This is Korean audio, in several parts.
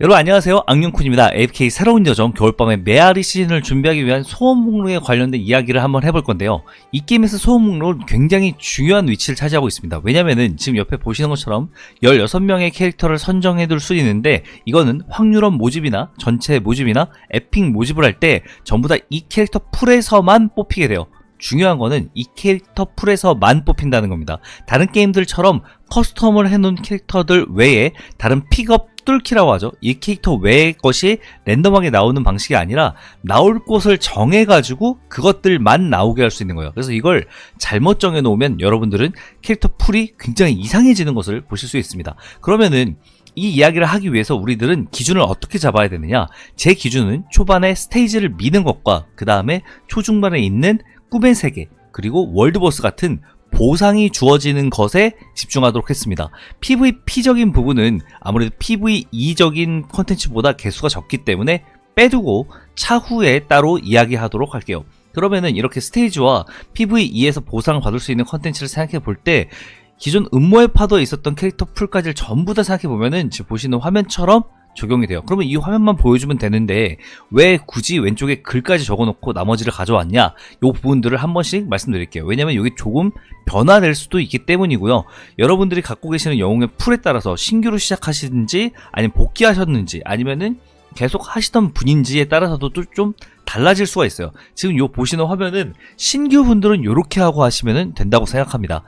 여러분 안녕하세요. 악령쿤입니다. AFK 새로운 여정 겨울밤의 메아리 시즌을 준비하기 위한 소원 목록에 관련된 이야기를 한번 해볼 건데요. 이 게임에서 소원 목록은 굉장히 중요한 위치를 차지하고 있습니다. 왜냐면은 지금 옆에 보시는 것처럼 16명의 캐릭터를 선정해 둘 수 있는데 이거는 확률원 모집이나 전체 모집이나 에픽 모집을 할 때 전부 다 이 캐릭터 풀에서만 뽑히게 돼요 중요한 거는 이 캐릭터 풀에서만 뽑힌다는 겁니다 다른 게임들처럼 커스텀을 해놓은 캐릭터들 외에 다른 픽업 뚫기라고 하죠. 이 캐릭터 외의 것이 랜덤하게 나오는 방식이 아니라 나올 곳을 정해가지고 그것들만 나오게 할 수 있는 거예요. 그래서 이걸 잘못 정해놓으면 여러분들은 캐릭터 풀이 굉장히 이상해지는 것을 보실 수 있습니다. 그러면은 이 이야기를 하기 위해서 우리들은 기준을 어떻게 잡아야 되느냐? 제 기준은 초반에 스테이지를 미는 것과 그 다음에 초중반에 있는 꿈의 세계 그리고 월드보스 같은 보상이 주어지는 것에 집중하도록 했습니다. PVP적인 부분은 아무래도 PVE적인 컨텐츠보다 개수가 적기 때문에 빼두고 차후에 따로 이야기하도록 할게요. 그러면은 이렇게 스테이지와 PVE에서 보상을 받을 수 있는 컨텐츠를 생각해 볼 때 기존 음모의 파도에 있었던 캐릭터 풀까지를 전부 다 생각해 보면은 지금 보시는 화면처럼 적용이 돼요. 그러면 이 화면만 보여주면 되는데 왜 굳이 왼쪽에 글까지 적어놓고 나머지를 가져왔냐? 이 부분들을 한 번씩 말씀드릴게요. 왜냐면 이게 조금 변화될 수도 있기 때문이고요. 여러분들이 갖고 계시는 영웅의 풀에 따라서 신규로 시작하시는지 아니면 복귀하셨는지 아니면은 계속 하시던 분인지에 따라서도 또좀 달라질 수가 있어요. 지금 요 보시는 화면은 신규 분들은 이렇게 하고 하시면 된다고 생각합니다.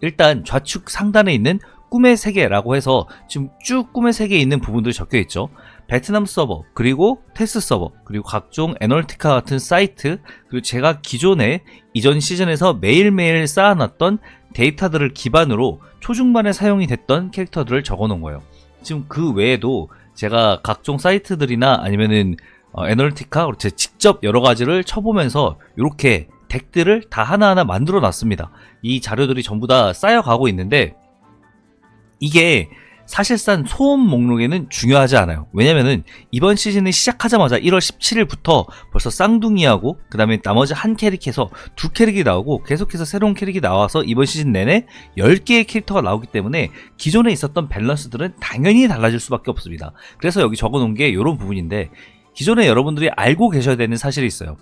일단 좌측 상단에 있는 꿈의 세계라고 해서 지금 쭉 꿈의 세계에 있는 부분들이 적혀 있죠. 베트남 서버, 그리고 테스 서버, 그리고 각종 애널티카 같은 사이트, 그리고 제가 기존에 이전 시즌에서 매일매일 쌓아놨던 데이터들을 기반으로 초중반에 사용이 됐던 캐릭터들을 적어 놓은 거예요. 지금 그 외에도 제가 각종 사이트들이나 아니면은 어, 애널티카, 제 직접 여러 가지를 쳐보면서 이렇게 덱들을 다 하나하나 만들어 놨습니다. 이 자료들이 전부 다 쌓여가고 있는데 이게 사실상 소음 목록에는 중요하지 않아요. 왜냐면은 이번 시즌이 시작하자마자 1월 17일부터 벌써 쌍둥이하고 그 다음에 나머지 한 캐릭에서 두 캐릭이 나오고 계속해서 새로운 캐릭이 나와서 이번 시즌 내내 10개의 캐릭터가 나오기 때문에 기존에 있었던 밸런스들은 당연히 달라질 수밖에 없습니다. 그래서 여기 적어 놓은 게 이런 부분인데 기존에 여러분들이 알고 계셔야 되는 사실이 있어요.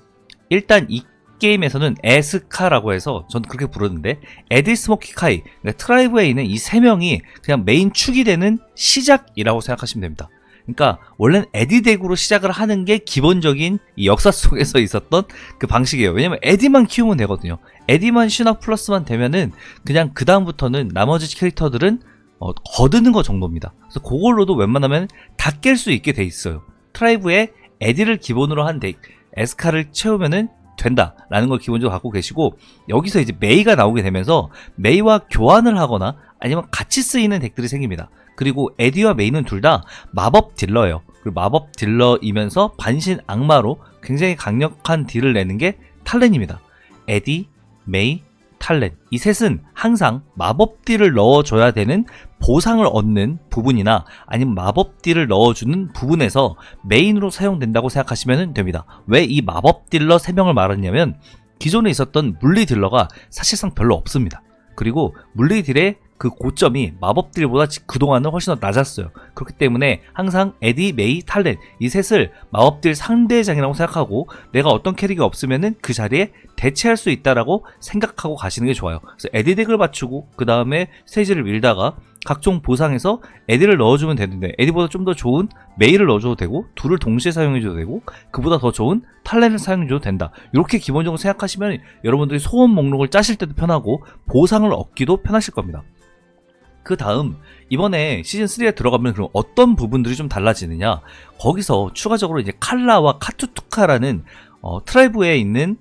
일단 이 게임에서는 에스카라고 해서 저는 그렇게 부르는데 에디 스모키 카이 그러니까 트라이브에 있는 이 세 명이 그냥 메인 축이 되는 시작이라고 생각하시면 됩니다. 그러니까 원래는 에디 덱으로 시작을 하는 게 기본적인 이 역사 속에서 있었던 그 방식이에요. 왜냐면 에디만 키우면 되거든요. 에디만 신화 플러스만 되면은 그냥 그 다음부터는 나머지 캐릭터들은 어, 거드는 거 정도입니다. 그래서 그걸로도 웬만하면 다 깰 수 있게 돼 있어요. 트라이브에 에디를 기본으로 한 덱, 에스카를 채우면은 된다라는 걸 기본적으로 갖고 계시고 여기서 이제 메이가 나오게 되면서 메이와 교환을 하거나 아니면 같이 쓰이는 덱들이 생깁니다. 그리고 에디와 메이는 둘 다 마법 딜러예요. 그리고 마법 딜러이면서 반신 악마로 굉장히 강력한 딜을 내는 게 탈렌입니다. 에디, 메이, 탈렌 이 셋은 항상 마법 딜을 넣어줘야 되는 보상을 얻는 부분이나 아니면 마법 딜을 넣어주는 부분에서 메인으로 사용된다고 생각하시면 됩니다. 왜 이 마법 딜러 3명을 말하냐면 기존에 있었던 물리 딜러가 사실상 별로 없습니다. 그리고 물리 딜의 그 고점이 마법 딜보다 그동안은 훨씬 더 낮았어요. 그렇기 때문에 항상 에디, 메이, 탈렌 이 셋을 마법 딜 상대장이라고 생각하고 내가 어떤 캐릭이 없으면은 그 자리에 대체할 수 있다라고 생각하고 가시는 게 좋아요. 그래서 에디 덱을 맞추고 그 다음에 스테이지를 밀다가 각종 보상에서 에디를 넣어주면 되는데 에디보다 좀 더 좋은 메이를 넣어줘도 되고 둘을 동시에 사용해줘도 되고 그보다 더 좋은 탈렌을 사용해줘도 된다. 이렇게 기본적으로 생각하시면 여러분들이 소원 목록을 짜실 때도 편하고 보상을 얻기도 편하실 겁니다. 그 다음 이번에 시즌 3에 들어가면 그럼 어떤 부분들이 좀 달라지느냐? 거기서 추가적으로 이제 칼라와 카투투카라는 어, 트라이브에 있는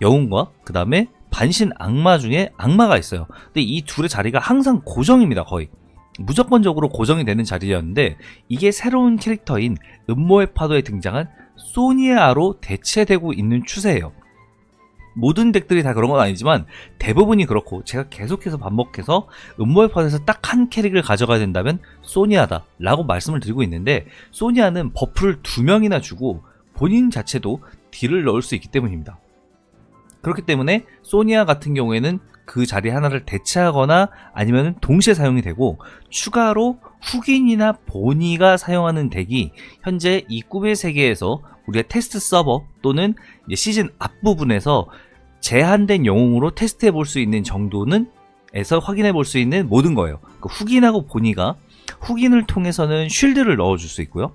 영웅과 그 다음에 반신 악마 중에 악마가 있어요. 근데 이 둘의 자리가 항상 고정입니다 거의. 무조건적으로 고정이 되는 자리였는데 이게 새로운 캐릭터인 음모의 파도에 등장한 소니아로 대체되고 있는 추세예요 모든 덱들이 다 그런 건 아니지만 대부분이 그렇고 제가 계속해서 반복해서 음모의 파도에서 딱 한 캐릭을 가져가야 된다면 소니아다 라고 말씀을 드리고 있는데 소니아는 버프를 두 명이나 주고 본인 자체도 딜을 넣을 수 있기 때문입니다. 그렇기 때문에 소니아 같은 경우에는 그 자리 하나를 대체하거나 아니면 동시에 사용이 되고 추가로 훅인이나 보니가 사용하는 덱이 현재 이 꿈의 세계에서 우리가 테스트 서버 또는 시즌 앞부분에서 제한된 영웅으로 테스트해 볼 수 있는 정도는 에서 확인해 볼 수 있는 모든 거예요. 그 훅인하고 보니가 훅인을 통해서는 쉴드를 넣어줄 수 있고요.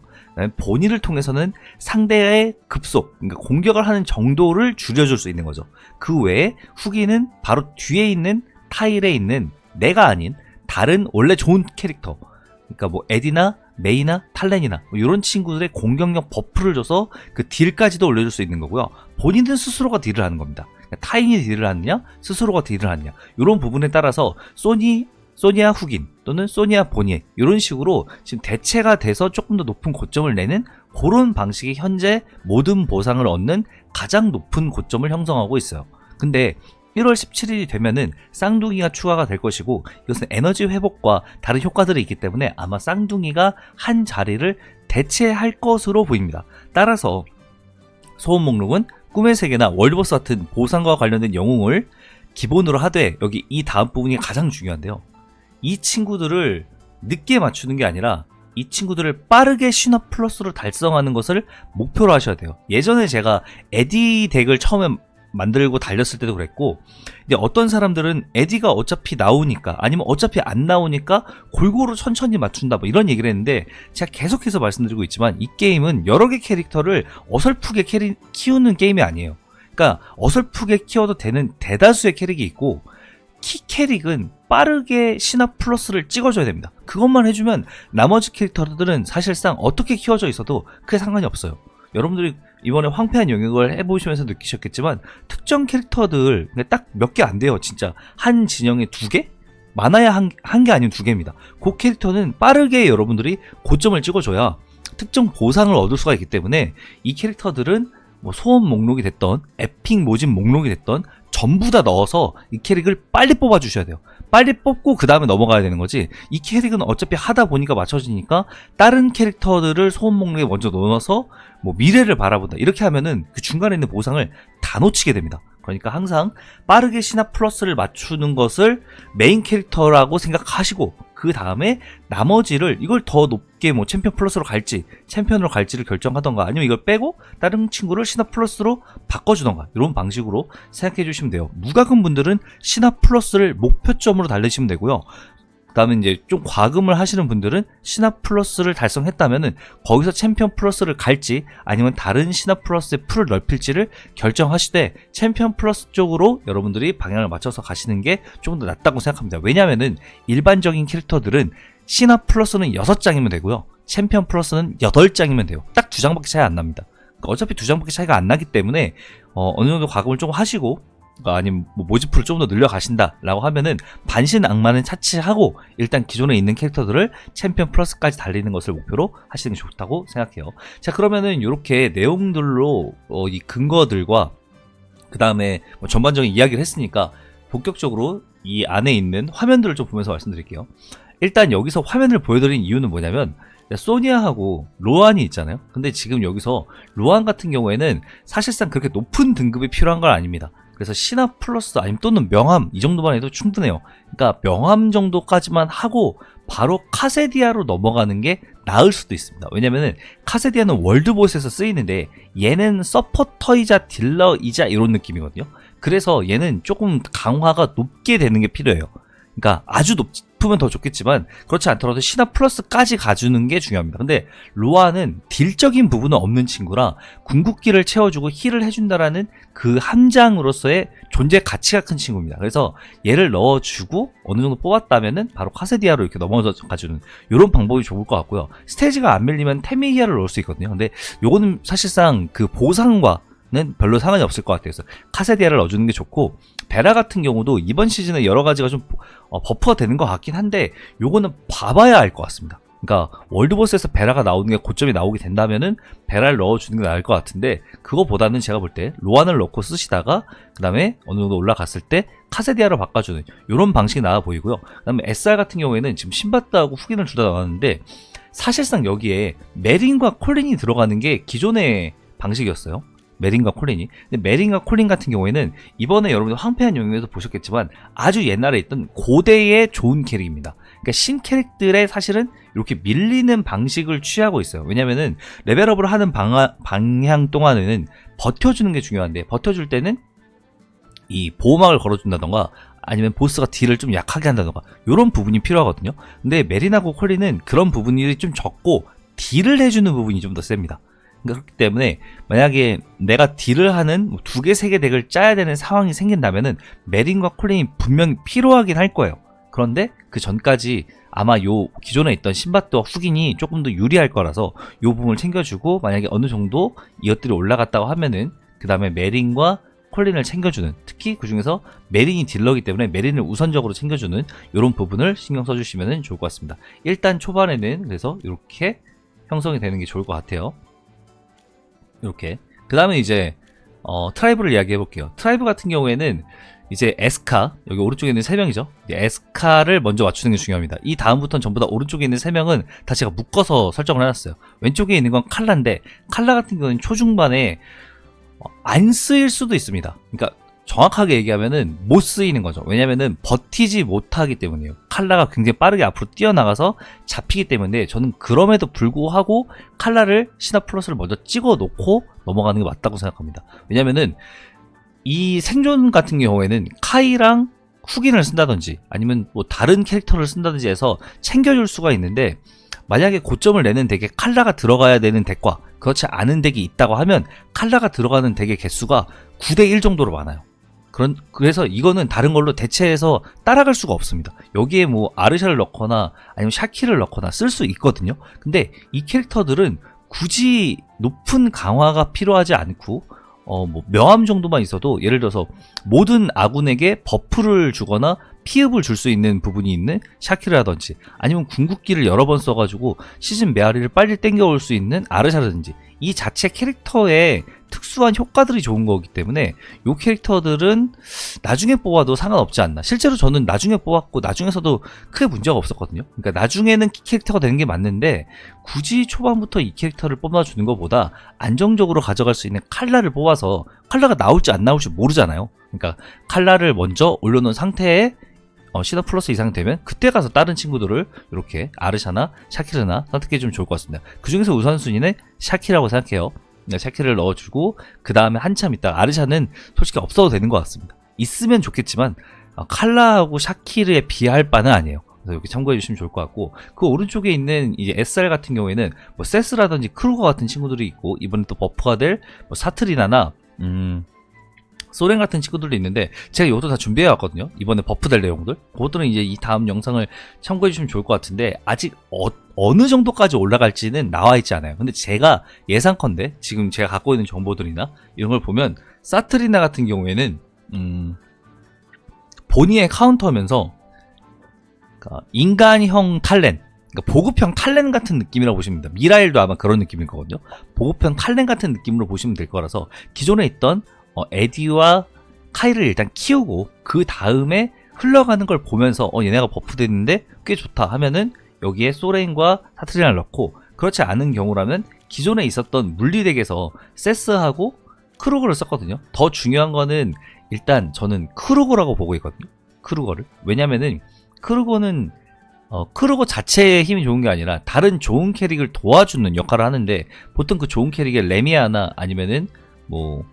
보니를 통해서는 상대의 급속, 그러니까 공격을 하는 정도를 줄여줄 수 있는 거죠. 그 외에 훅인은 바로 뒤에 있는 타일에 있는 내가 아닌 다른 원래 좋은 캐릭터, 그러니까 뭐 에디나 메이나 탈렌이나 뭐 이런 친구들의 공격력 버프를 줘서 그 딜까지도 올려줄 수 있는 거고요. 본인은 스스로가 딜을 하는 겁니다. 타인이 딜을 하느냐, 스스로가 딜을 하느냐 이런 부분에 따라서 소니 소니아 훅인 또는 소니아 보니 이런 식으로 지금 대체가 돼서 조금 더 높은 고점을 내는 그런 방식이 현재 모든 보상을 얻는 가장 높은 고점을 형성하고 있어요. 근데 1월 17일이 되면은 쌍둥이가 추가가 될 것이고 이것은 에너지 회복과 다른 효과들이 있기 때문에 아마 쌍둥이가 한 자리를 대체할 것으로 보입니다. 따라서 소원 목록은 꿈의 세계나 월드버스 같은 보상과 관련된 영웅을 기본으로 하되 여기 이 다음 부분이 가장 중요한데요. 이 친구들을 늦게 맞추는 게 아니라 이 친구들을 빠르게 신화 플러스로 달성하는 것을 목표로 하셔야 돼요. 예전에 제가 에디 덱을 처음에 만들고 달렸을 때도 그랬고, 근데 어떤 사람들은 에디가 어차피 나오니까, 아니면 어차피 안 나오니까 골고루 천천히 맞춘다, 뭐 이런 얘기를 했는데, 제가 계속해서 말씀드리고 있지만, 이 게임은 여러 개 캐릭터를 어설프게 캐리, 키우는 게임이 아니에요. 그러니까 어설프게 키워도 되는 대다수의 캐릭이 있고, 키 캐릭은 빠르게 신화 플러스를 찍어줘야 됩니다. 그것만 해주면 나머지 캐릭터들은 사실상 어떻게 키워져 있어도 크게 상관이 없어요. 여러분들이 이번에 황폐한 영역을 해보시면서 느끼셨겠지만 특정 캐릭터들 딱 몇 개 안 돼요 진짜 한 진영에 두 개? 많아야 한한개 아니면 두 개입니다 그 캐릭터는 빠르게 여러분들이 고점을 찍어줘야 특정 보상을 얻을 수가 있기 때문에 이 캐릭터들은 뭐 소원 목록이 됐던 에픽 모집 목록이 됐던 전부 다 넣어서 이 캐릭을 빨리 뽑아 주셔야 돼요. 빨리 뽑고 그 다음에 넘어가야 되는 거지. 이 캐릭은 어차피 하다 보니까 맞춰지니까 다른 캐릭터들을 소원 목록에 먼저 넣어서 뭐 미래를 바라본다. 이렇게 하면은 그 중간에 있는 보상을 다 놓치게 됩니다. 그러니까 항상 빠르게 신화 플러스를 맞추는 것을 메인 캐릭터라고 생각하시고 그 다음에 나머지를 이걸 더 높게 뭐 챔피언 플러스로 갈지 챔피언으로 갈지를 결정하던가 아니면 이걸 빼고 다른 친구를 신화 플러스로 바꿔주던가 이런 방식으로 생각해 주시면 돼요. 무과금 분들은 신화 플러스를 목표점으로 달리시면 되고요. 그다음에 이제 좀 과금을 하시는 분들은 신화 플러스를 달성했다면은 거기서 챔피언 플러스를 갈지 아니면 다른 신화 플러스의 풀을 넓힐지를 결정하시되 챔피언 플러스 쪽으로 여러분들이 방향을 맞춰서 가시는 게 조금 더 낫다고 생각합니다. 왜냐면은 일반적인 캐릭터들은 신화 플러스는 6장이면 되고요. 챔피언 플러스는 8장이면 돼요. 딱 두 장밖에 차이 안 납니다. 그러니까 어차피 두 장밖에 차이가 안 나기 때문에 어, 어느 정도 과금을 조금 하시고 아니면 뭐 모집풀을 좀 더 늘려 가신다라고 하면은 반신 악마는 차치하고 일단 기존에 있는 캐릭터들을 챔피언 플러스까지 달리는 것을 목표로 하시는 게 좋다고 생각해요. 자 그러면은 이렇게 내용들로 어, 이 근거들과 그 다음에 뭐 전반적인 이야기를 했으니까 본격적으로 이 안에 있는 화면들을 좀 보면서 말씀드릴게요. 일단 여기서 화면을 보여드린 이유는 뭐냐면 소니아하고 로안이 있잖아요. 근데 지금 여기서 로안 같은 경우에는 사실상 그렇게 높은 등급이 필요한 건 아닙니다. 그래서 신화 플러스 아니면 또는 명함 이 정도만 해도 충분해요. 그러니까 명함 정도까지만 하고 바로 카세디아로 넘어가는 게 나을 수도 있습니다. 왜냐면은 카세디아는 월드보스에서 쓰이는데 얘는 서포터이자 딜러이자 이런 느낌이거든요. 그래서 얘는 조금 강화가 높게 되는 게 필요해요. 그러니까 아주 높 으면 더 좋겠지만 그렇지 않더라도 신화 플러스까지 가주는 게 중요합니다. 근데 로아는 딜적인 부분은 없는 친구라 궁극기를 채워주고 힐을 해준다라는 그 함장으로서의 존재 가치가 큰 친구입니다. 그래서 얘를 넣어주고 어느 정도 뽑았다면은 바로 카세디아로 이렇게 넘어가 가주는 이런 방법이 좋을 것 같고요. 스테이지가 안 밀리면 테미히아를 넣을 수 있거든요. 근데 요거는 사실상 그 보상과 는 별로 상관이 없을 것 같아요. 그래서 카세디아를 넣어주는 게 좋고 베라 같은 경우도 이번 시즌에 여러 가지가 좀 어, 버프가 되는 것 같긴 한데 요거는 봐봐야 알 것 같습니다. 그러니까 월드보스에서 베라가 나오는 게 고점이 나오게 된다면은 베라를 넣어주는 게 나을 것 같은데 그거보다는 제가 볼 때 로안을 넣고 쓰시다가 그 다음에 어느 정도 올라갔을 때 카세디아로 바꿔주는 이런 방식이 나아 보이고요. 그 다음에 SR 같은 경우에는 지금 신바트하고 후기를 둘다 나왔는데 사실상 여기에 메린과 콜린이 들어가는 게 기존의 방식이었어요. 메린과 콜린이. 근데 메린과 콜린 같은 경우에는 이번에 여러분들 황폐한 영역에서 보셨겠지만 아주 옛날에 있던 고대의 좋은 캐릭입니다. 그러니까 신 캐릭들의 사실은 이렇게 밀리는 방식을 취하고 있어요. 왜냐면은 레벨업을 하는 방아, 방향 동안에는 버텨주는 게 중요한데 버텨줄 때는 이 보호막을 걸어준다던가 아니면 보스가 딜을 좀 약하게 한다던가 이런 부분이 필요하거든요. 근데 메리나고 콜린은 그런 부분이 좀 적고 딜을 해주는 부분이 좀 더 셉니다. 그렇기 때문에 만약에 내가 딜을 하는 뭐 두 개, 세 개 덱을 짜야 되는 상황이 생긴다면은 메린과 콜린이 분명히 필요하긴 할 거예요. 그런데 그 전까지 아마 요 기존에 있던 신밧드와 후긴이 조금 더 유리할 거라서 요 부분을 챙겨주고 만약에 어느 정도 이것들이 올라갔다고 하면은 그 다음에 메린과 콜린을 챙겨주는 특히 그 중에서 메린이 딜러기 때문에 메린을 우선적으로 챙겨주는 이런 부분을 신경 써주시면 좋을 것 같습니다. 일단 초반에는 그래서 이렇게 형성이 되는 게 좋을 것 같아요. 이렇게 그 다음에 이제 어, 트라이브를 이야기해 볼게요. 트라이브 같은 경우에는 이제 에스카 여기 오른쪽에 있는 세 명이죠. 이제 에스카를 먼저 맞추는 게 중요합니다. 이 다음부터는 전부 다 오른쪽에 있는 세 명은 다 제가 묶어서 설정을 해놨어요. 왼쪽에 있는 건 칼라인데 칼라 같은 경우는 초중반에 어, 안 쓰일 수도 있습니다. 그러니까 정확하게 얘기하면은 못 쓰이는 거죠. 왜냐면은 버티지 못하기 때문이에요. 칼라가 굉장히 빠르게 앞으로 뛰어나가서 잡히기 때문에 저는 그럼에도 불구하고 칼라를 시나 플러스를 먼저 찍어 놓고 넘어가는 게 맞다고 생각합니다. 왜냐면은 이 생존 같은 경우에는 카이랑 후긴을 쓴다든지 아니면 뭐 다른 캐릭터를 쓴다든지 해서 챙겨줄 수가 있는데 만약에 고점을 내는 덱에 칼라가 들어가야 되는 덱과 그렇지 않은 덱이 있다고 하면 칼라가 들어가는 덱의 개수가 9대1 정도로 많아요. 그런 그래서 이거는 다른 걸로 대체해서 따라갈 수가 없습니다. 여기에 뭐 아르샤를 넣거나 아니면 샤키를 넣거나 쓸 수 있거든요. 근데 이 캐릭터들은 굳이 높은 강화가 필요하지 않고 어 뭐 명암 정도만 있어도 예를 들어서 모든 아군에게 버프를 주거나 피흡을 줄 수 있는 부분이 있는 샤키라든지 아니면 궁극기를 여러 번 써가지고 시즌 메아리를 빨리 땡겨올 수 있는 아르샤라든지 이 자체 캐릭터의 특수한 효과들이 좋은 거기 때문에 이 캐릭터들은 나중에 뽑아도 상관없지 않나. 실제로 저는 나중에 뽑았고 나중에서도 크게 문제가 없었거든요. 그러니까 나중에는 키 캐릭터가 되는 게 맞는데 굳이 초반부터 이 캐릭터를 뽑아주는 것보다 안정적으로 가져갈 수 있는 칼라를 뽑아서 칼라가 나올지 안 나올지 모르잖아요. 그러니까 칼라를 먼저 올려놓은 상태에 어, 시나 플러스 이상 되면 그때 가서 다른 친구들을 이렇게 아르샤나 샤키르나 선택해 주면 좋을 것 같습니다. 그 중에서 우선순위는 샤키라고 생각해요. 네, 샤키를 넣어주고 그 다음에 한참 있다가 아르샤는 솔직히 없어도 되는 것 같습니다. 있으면 좋겠지만 어, 칼라하고 샤키르에 비할 바는 아니에요. 그래서 이렇게 참고해 주시면 좋을 것 같고 그 오른쪽에 있는 이제 SR 같은 경우에는 뭐 세스라든지 크루거 같은 친구들이 있고 이번에 또 버프가 될 뭐 사트리나나 음 소렌 같은 친구들도 있는데 제가 이것도 다 준비해 왔거든요. 이번에 버프 될 내용들. 그것들은 이제 이 다음 영상을 참고해 주시면 좋을 것 같은데 아직 어, 느 정도까지 올라갈지는 나와 있지 않아요. 근데 제가 예상컨대 지금 제가 갖고 있는 정보들이나 이런 걸 보면 사트리나 같은 경우에는 음, 본인의 카운터면서 그러니까 인간형 탈렌 그러니까 보급형 탈렌 같은 느낌이라고 보시면 됩니다. 미라일도 아마 그런 느낌일 거거든요. 보급형 탈렌 같은 느낌으로 보시면 될 거라서 기존에 있던 어, 에디와 카이를 일단 키우고 그 다음에 흘러가는 걸 보면서 어 얘네가 버프 됐는데 꽤 좋다 하면은 여기에 소렌과 사트리나를 넣고 그렇지 않은 경우라면 기존에 있었던 물리덱에서 세스하고 크루거를 썼거든요. 더 중요한 거는 일단 저는 크루거라고 보고 있거든요. 크루거를 왜냐면은 크루거는 어, 크루거 자체의 힘이 좋은 게 아니라 다른 좋은 캐릭을 도와주는 역할을 하는데 보통 그 좋은 캐릭의 레미아나 아니면은 뭐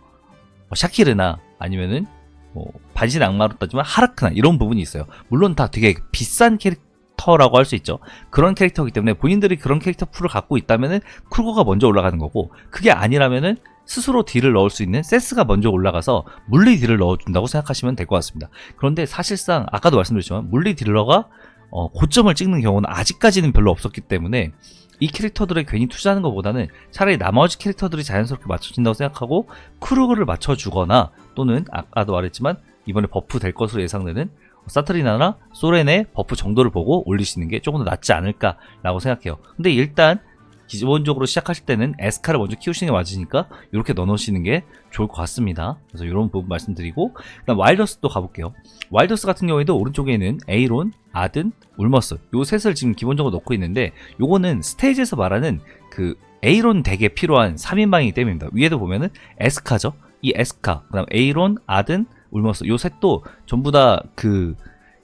뭐 샤키르나 아니면은 뭐 반신 악마로 따지면 하라크나 이런 부분이 있어요. 물론 다 되게 비싼 캐릭터라고 할 수 있죠. 그런 캐릭터이기 때문에 본인들이 그런 캐릭터 풀을 갖고 있다면은 크루거가 먼저 올라가는 거고 그게 아니라면은 스스로 딜을 넣을 수 있는 세스가 먼저 올라가서 물리 딜을 넣어준다고 생각하시면 될 것 같습니다. 그런데 사실상 아까도 말씀드렸지만 물리 딜러가 어, 고점을 찍는 경우는 아직까지는 별로 없었기 때문에 이 캐릭터들에 괜히 투자하는 것보다는 차라리 나머지 캐릭터들이 자연스럽게 맞춰진다고 생각하고 크루그를 맞춰주거나 또는 아까도 말했지만 이번에 버프 될 것으로 예상되는 사트리나나 소렌의 버프 정도를 보고 올리시는 게 조금 더 낫지 않을까라고 생각해요. 근데 일단 기본적으로 시작하실 때는 에스카를 먼저 키우시는 게 맞으니까 이렇게 넣어놓으시는 게 좋을 것 같습니다. 그래서 이런 부분 말씀드리고 그다음 와일더스도 가볼게요. 와일더스 같은 경우에도 오른쪽에 있는 에이론, 아든, 울머스 요 셋을 지금 기본적으로 넣고 있는데 요거는 스테이지에서 말하는 그 에이론 덱에 필요한 3인방이기 때문입니다. 위에도 보면은 에스카죠. 이 에스카, 그다음 에이론, 아든, 울머스 요 셋도 전부 다그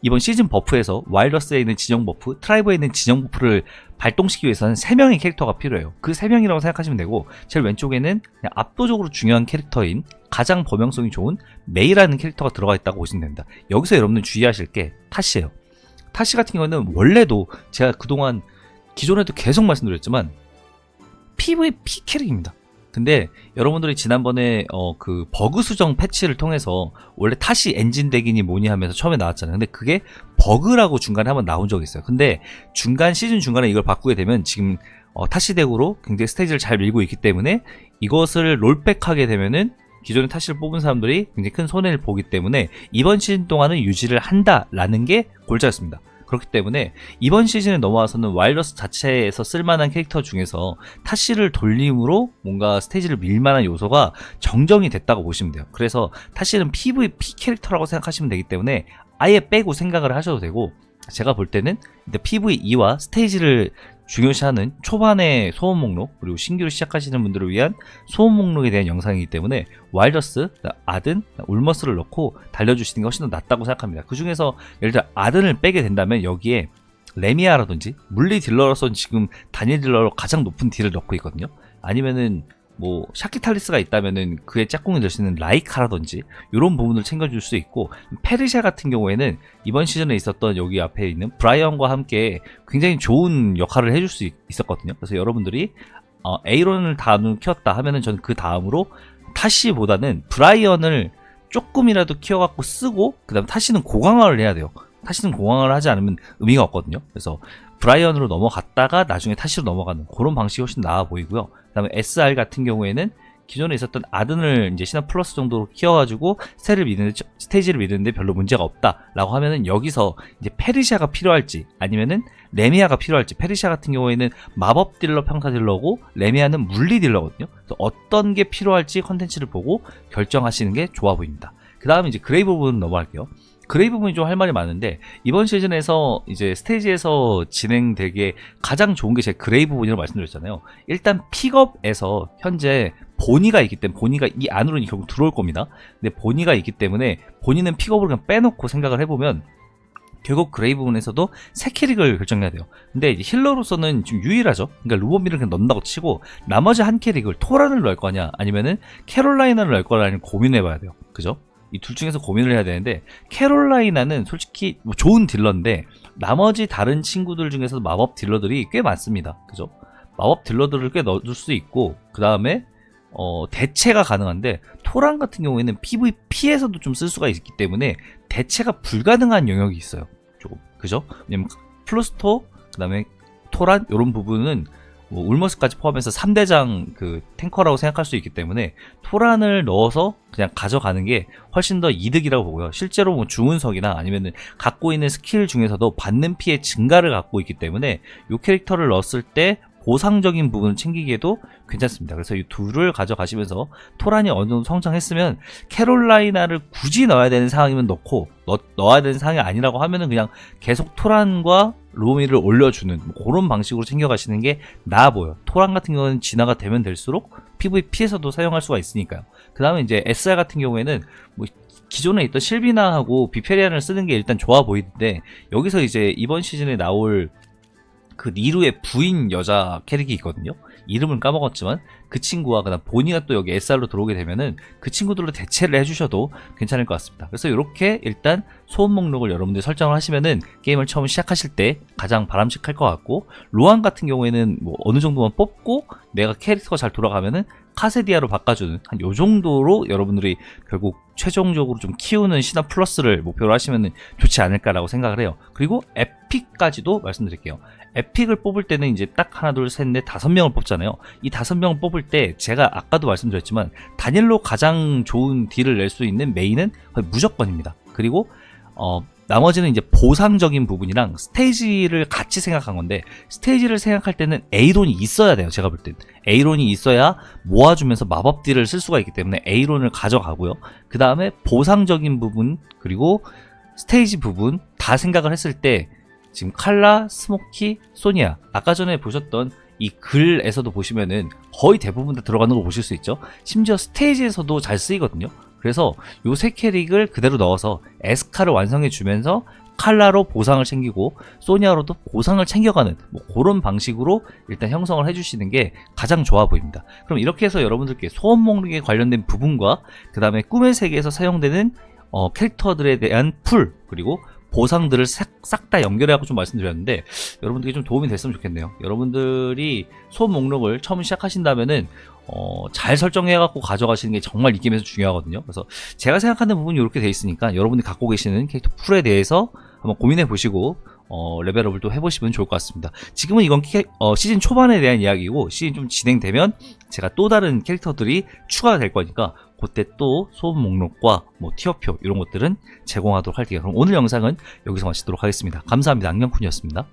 이번 시즌 버프에서 와일러스에 있는 진영 버프, 트라이버에 있는 진영 버프를 발동시키기 위해서는 3명의 캐릭터가 필요해요. 그 3명이라고 생각하시면 되고 제일 왼쪽에는 압도적으로 중요한 캐릭터인 가장 범용성이 좋은 메이라는 캐릭터가 들어가 있다고 보시면 됩니다. 여기서 여러분들 주의하실 게 타시예요. 타시 같은 경우는 원래도 제가 그동안 기존에도 계속 말씀드렸지만 PVP 캐릭입니다. 근데 여러분들이 지난번에 어 그 버그 수정 패치를 통해서 원래 타시 엔진 덱이니 뭐니 하면서 처음에 나왔잖아요. 근데 그게 버그라고 중간에 한번 나온 적이 있어요. 근데 중간 시즌 중간에 이걸 바꾸게 되면 지금 어, 타시 덱으로 굉장히 스테이지를 잘 밀고 있기 때문에 이것을 롤백하게 되면은 기존에 타시를 뽑은 사람들이 굉장히 큰 손해를 보기 때문에 이번 시즌 동안은 유지를 한다라는 게 골자였습니다. 그렇기 때문에 이번 시즌에 넘어와서는 와일러스 자체에서 쓸만한 캐릭터 중에서 타시를 돌림으로 뭔가 스테이지를 밀만한 요소가 정정이 됐다고 보시면 돼요. 그래서 타시는 PVP 캐릭터라고 생각하시면 되기 때문에 아예 빼고 생각을 하셔도 되고 제가 볼 때는 PVE와 스테이지를 중요시하는 초반의 소음 목록 그리고 신규로 시작하시는 분들을 위한 소음 목록에 대한 영상이기 때문에 와일더스, 아든, 울머스를 넣고 달려주시는 게 훨씬 더 낫다고 생각합니다. 그 중에서 예를 들어 아든을 빼게 된다면 여기에 레미아라든지 물리 딜러로서는 지금 단일 딜러로 가장 높은 딜을 넣고 있거든요. 아니면은 뭐 샤키탈리스가 있다면은 그의 짝꿍이 될 수 있는 라이카라든지 이런 부분을 챙겨줄 수 있고 페르시아 같은 경우에는 이번 시즌에 있었던 여기 앞에 있는 브라이언과 함께 굉장히 좋은 역할을 해줄 수 있, 있었거든요. 그래서 여러분들이 어, 에이론을 다눈 키웠다 하면은 저는 그 다음으로 타시보다는 브라이언을 조금이라도 키워갖고 쓰고 그다음 타시는 고강화를 해야 돼요. 타시는 고강화를 하지 않으면 의미가 없거든요. 그래서 브라이언으로 넘어갔다가 나중에 타시로 넘어가는 그런 방식이 훨씬 나아 보이고요. 그다음에 SR 같은 경우에는 기존에 있었던 아든을 이제 신화 플러스 정도로 키워가지고 스테이지를 미는데, 스테이지를 미는데 별로 문제가 없다라고 하면은 여기서 이제 페르시아가 필요할지 아니면은 레미아가 필요할지 페르시아 같은 경우에는 마법 딜러 평타 딜러고 레미아는 물리 딜러거든요. 그래서 어떤 게 필요할지 컨텐츠를 보고 결정하시는 게 좋아 보입니다. 그 다음에 이제 그레이 부분 넘어갈게요. 그레이 부분이 좀 할 말이 많은데 이번 시즌에서 이제 스테이지에서 진행되게 가장 좋은 게 제 그레이 부분이라고 말씀드렸잖아요. 일단 픽업에서 현재 보니가 있기 때문에 보니가 이 안으로 결국 들어올 겁니다. 근데 보니가 있기 때문에 본인은 픽업을 그냥 빼놓고 생각을 해보면 결국 그레이 부분에서도 새 캐릭을 결정해야 돼요. 근데 힐러로서는 좀 유일하죠. 그러니까 루버미를 그냥 넣는다고 치고 나머지 한 캐릭을 토란을 넣을 거냐 아니면은 캐롤라이나를 넣을 거냐 고민해봐야 돼요. 그죠? 이 둘 중에서 고민을 해야 되는데 캐롤라이나는 솔직히 뭐 좋은 딜러인데 나머지 다른 친구들 중에서 마법 딜러들이 꽤 많습니다. 그죠? 마법 딜러들을 꽤 넣을 수 있고 그 다음에 어, 대체가 가능한데 토란 같은 경우에는 PVP에서도 좀 쓸 수가 있기 때문에 대체가 불가능한 영역이 있어요. 조금 그죠? 왜냐면 플루스토 그 다음에 토란 이런 부분은 뭐 울머스까지 포함해서 3대장 그 탱커라고 생각할 수 있기 때문에 토란을 넣어서 그냥 가져가는 게 훨씬 더 이득이라고 보고요. 실제로 뭐 주문석이나 아니면은 갖고 있는 스킬 중에서도 받는 피해 증가를 갖고 있기 때문에 이 캐릭터를 넣었을 때 보상적인 부분을 챙기기에도 괜찮습니다. 그래서 이 둘을 가져가시면서 토란이 어느 정도 성장했으면 캐롤라이나를 굳이 넣어야 되는 상황이면 넣고 넣, 넣어야 되는 상황이 아니라고 하면은 그냥 계속 토란과 로미를 올려주는 뭐 그런 방식으로 챙겨가시는 게 나아 보여. 토란 같은 경우는 진화가 되면 될수록 PVP에서도 사용할 수가 있으니까요. 그 다음에 이제 SR 같은 경우에는 뭐 기존에 있던 실비나하고 비페리안을 쓰는 게 일단 좋아 보이는데 여기서 이제 이번 시즌에 나올 그 니루의 부인 여자 캐릭이 있거든요. 이름은 까먹었지만 그 친구와 그다음 보니가 또 여기 SR로 들어오게 되면은 그 친구들로 대체를 해주셔도 괜찮을 것 같습니다. 그래서 이렇게 일단 소음 목록을 여러분들이 설정을 하시면은 게임을 처음 시작하실 때 가장 바람직할 것 같고 로안 같은 경우에는 뭐 어느 정도만 뽑고 내가 캐릭터가 잘 돌아가면은 카세디아로 바꿔주는 한 요 정도로 여러분들이 결국 최종적으로 좀 키우는 신화 플러스를 목표로 하시면 좋지 않을까라고 생각을 해요. 그리고 에픽까지도 말씀드릴게요. 에픽을 뽑을 때는 이제 딱 하나, 둘, 셋, 넷, 다섯 명을 뽑잖아요. 이 다섯 명을 뽑을 때 제가 아까도 말씀드렸지만 단일로 가장 좋은 딜을 낼 수 있는 메인은 거의 무조건입니다. 그리고 어, 나머지는 이제 보상적인 부분이랑 스테이지를 같이 생각한 건데 스테이지를 생각할 때는 A론이 있어야 돼요. 제가 볼 땐. A론이 있어야 모아주면서 마법 딜을 쓸 수가 있기 때문에 A론을 가져가고요. 그 다음에 보상적인 부분 그리고 스테이지 부분 다 생각을 했을 때 지금 칼라, 스모키, 소니아 아까 전에 보셨던 이 글에서도 보시면은 거의 대부분 다 들어가는 거 보실 수 있죠. 심지어 스테이지에서도 잘 쓰이거든요. 그래서 요 세 캐릭을 그대로 넣어서 에스카를 완성해 주면서 칼라로 보상을 챙기고 소니아로도 보상을 챙겨가는 뭐 그런 방식으로 일단 형성을 해주시는 게 가장 좋아 보입니다. 그럼 이렇게 해서 여러분들께 소원 목록에 관련된 부분과 그 다음에 꿈의 세계에서 사용되는 어, 캐릭터들에 대한 풀 그리고 보상들을 싹 다 연결해갖고 좀 말씀드렸는데 여러분들께 좀 도움이 됐으면 좋겠네요. 여러분들이 소원 목록을 처음 시작하신다면은 어, 잘 설정해갖고 가져가시는 게 정말 이 게임에서 중요하거든요. 그래서 제가 생각하는 부분이 이렇게 돼 있으니까 여러분이 갖고 계시는 캐릭터 풀에 대해서 한번 고민해 보시고 어, 레벨업을 또 해보시면 좋을 것 같습니다. 지금은 이건 캐- 어, 시즌 초반에 대한 이야기고 시즌 좀 진행되면 제가 또 다른 캐릭터들이 추가가 될 거니까 그때 또 소음 목록과 뭐 티어표 이런 것들은 제공하도록 할게요. 그럼 오늘 영상은 여기서 마치도록 하겠습니다. 감사합니다. 안경쿤이었습니다.